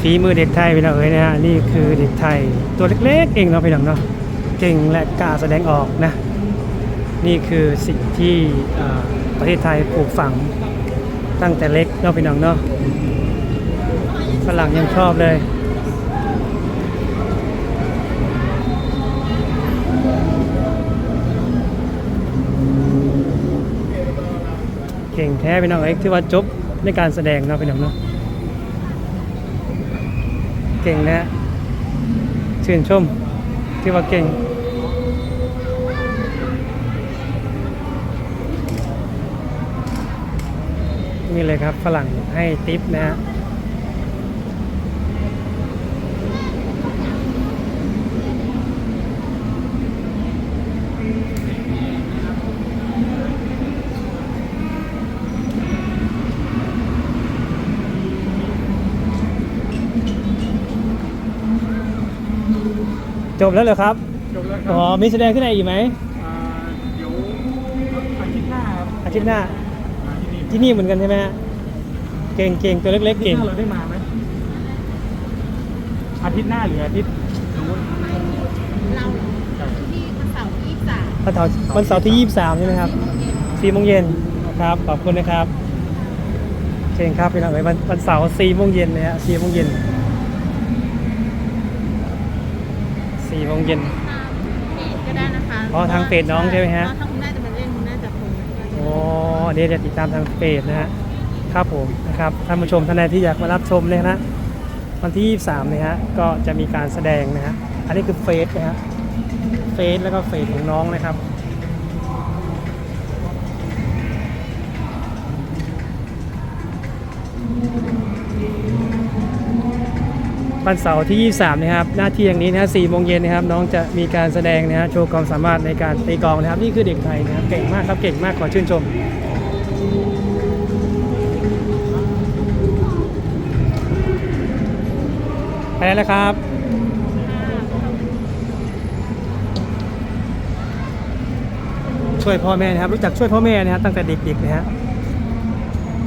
ฝีมือเด็กไทยพี่น้องเอ๋ยนะฮะนี่คือเด็กไทยตัวเล็กๆเองเนาะพี่น้องเนาะเก่งและกล้าแสดงออกนะนี่คือสิ่งที่ประเทศไทยปลูกฝังตั้งแต่เล็กเนาะพี่น้องเนาะฝรั่งยังชอบเลยเก่งแท้พี่น้องเอ้ยที่ว่าจบในการแสดงเนาะพี่น้องเนาะ เก่งนะชื่นชมที่ว่าเก่ง นี่เลยครับฝรั่งให้ติปนะฮะ จบแล้วเหรอครับจบแล้วคอ๋รัอบมีแสดงที่ไหนอีกไหมอ่าเดี๋ยวอาทิตย์หน้าครับอาทิตย์หน้าอ่าที่นี่ที่นี่เหมือนกันใช่ไหมฮะเก่งเก่งตัวเล็กๆอาทิตเก่ง ย์หน้าเราได้มาไหมอาทิตย์หน้าหรืออาทิตย์นู้นเราเหรอที่วันเสาร์ที่สามวันเสาร์วันเสาร์ที่ 23 ใช่ไหมครับ4โมงเย็นครับ ขอบคุณนะครับเชิญครับพี่น้องเอ้ยวันวันเสาร์4โมงเย็นนะฮะ4โมงเย็น 4โมงเย็นเพจก็ได้นะคะอ๋อทางเพจน้องใช่ไหมฮะ ถ้าคุณแม่จะมาเล่นคุณแม่จะคงไม่ค่อยโอ้เดี๋ยวจะติดตามทางเพจนะฮะ ครับผมนะครับท่านผู้ชมท่านใดที่อยากมารับชมเนี่ยนะวันที่ 23นะฮะก็จะมีการแสดงนะฮะอันนี้คือเฟสนะฮะเฟสแล้วก็เฟสของน้องนะครับ วันเสาร์ที่ 23 นะครับ หน้าที่อย่างนี้นะฮะ4โมงเย็นนะครับ น้องจะมีการแสดงนะฮะ โชว์ความสามารถในการตีกลองนะครับ นี่คือเด็กไทยนะครับ เก่งมากครับ เก่งมาก ขอชื่นชม ไปแล้วนะครับ ช่วยพ่อแม่นะครับ รู้จักช่วยพ่อแม่นะครับ ตั้งแต่เด็กๆนะฮะ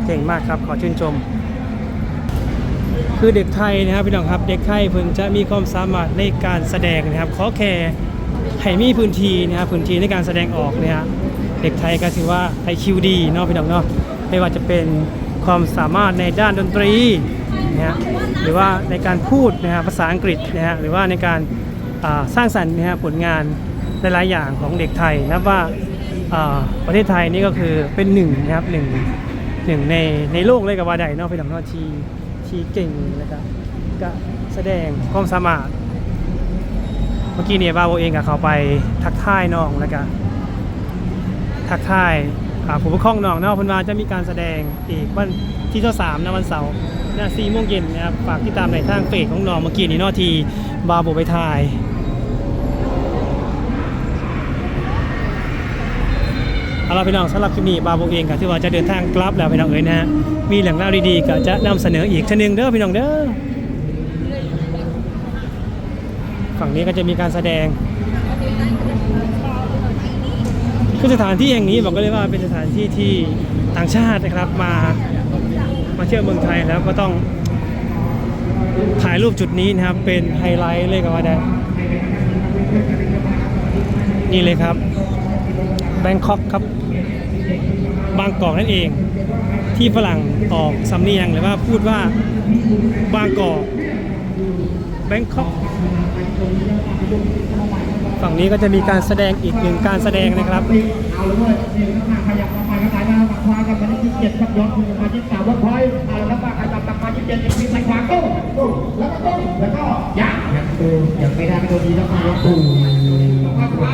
เก่งมากครับ ขอชื่นชม คือเด็กไทยนะครับพี่น้องครับเด็กไทยเพิ่งจะมีความสามารถในการแสดงนะครับขอแค่ให้มีพื้นที่นะครับพื้นที่ในการแสดงออกนี่ยฮะเด็กไทยก็ถือว่าไอคิวดีเนาะพี่น้องเนาะไม่ว่าจะเป็นความสามารถในด้านดนตรีนะฮะหรือว่าในการพูดนะฮะภาษาอังกฤษนะฮะหรือว่าในการสร้างสรรค์นะฮะผลงานหลายๆอย่างของเด็กไทยนับว่าอ่าประเทศไทยนี่ก็คือเป็นหนึ่งนะครับหนึ่งหนึ่งในในโลกเลยกับว่าใดเนาะพี่น้องเนาะที่ ที่เก่งนะครับก็แสดงความสามารถ เมื่อกี้เนี่ยบ้าวเองกับเขาไปทักทายน้องแล้วก็ทักทายผู้ปกครองน้องเนาะพันมาจะมีการแสดงอีกวันที่เท่าสามนะวันเสาร์นะสี่โมงเย็นนะครับฝากติดตามในทางเฟซของน้องเมื่อกี้นี่นอทีบาโบไปถ่าย เอาล่ะพี่น้องสำหรับคลิปนี้บาโบเองก็ถือว่าจะเดินทางกลับแล้วพี่น้องเอ๋ยนะฮะมีเรื่องราดีๆก็จะนำเสนออีกชนึงเด้อพี่น้องเด้อฝั่งนี้ก็จะมีการแสดง คือสถานที่แห่งนี้บอกก็เลยว่าเป็นสถานที่ที่ต่างชาตินะครับมามาเที่ยวเมืองไทยแล้วก็ต้องถ่ายรูปจุดนี้นะครับเป็นไฮไลท์เลยก็ว่าได้นี่เลยครับแบงคอกครับ บางกอกนั่นเอง ที่ฝรั่งออกสำเนียงหรือว่าพูดว่าบางกอกแบงคอกฝั่งนี้ก็จะมีการแสดงอีกหนึ่งการแสดงนะครับเอาเลยเว้ยนี่ข้างหน้าขยับมาไปข้างไหนมาควากันมาที่เจ็ดครับย้อนมาที่สามวัดพอยเอาแล้วมาขยับกลับมาที่เจ็ดยังมีใส่ขวาโต้แล้วก็โต้แล้วก็ยักยังตูยังไม่ได้ไม่ดนดีแล้วมายกตูมาขวา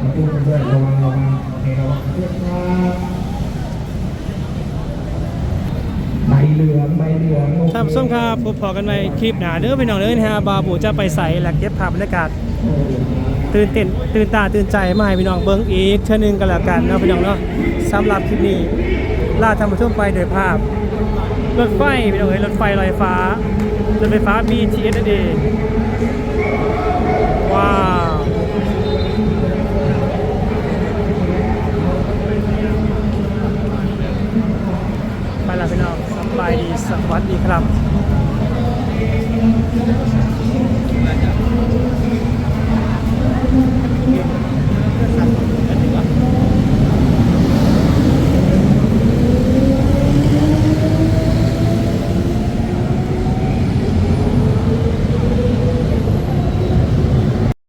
มาตูกันด้วยระวังระวังโอเคระวังเพื่อนครับใบเหลืองใบเหลืองท่านผู้ชมครับพบพอกันใหม่คลิปหนาเด้อพี่น้องเด้อนะฮะบาบูจะไปใส่และเก็บภาพบรรยากาศตื่นเต้นตื่นตาตื่นใจมาให้พี่น้องเบิ้งอีกเช่นนึงกันแล้วกันเนาะพี่น้องเนาะสำหรับคลิปนี้ลาท่านผู้ชมไปโดยภาพ รถไฟพี่น้องเอ้ยรถไฟลอยฟ้ารถไฟฟ้า BTS นั่นเองว้าวไปละพี่น้องส บายดีสวัสดีครับ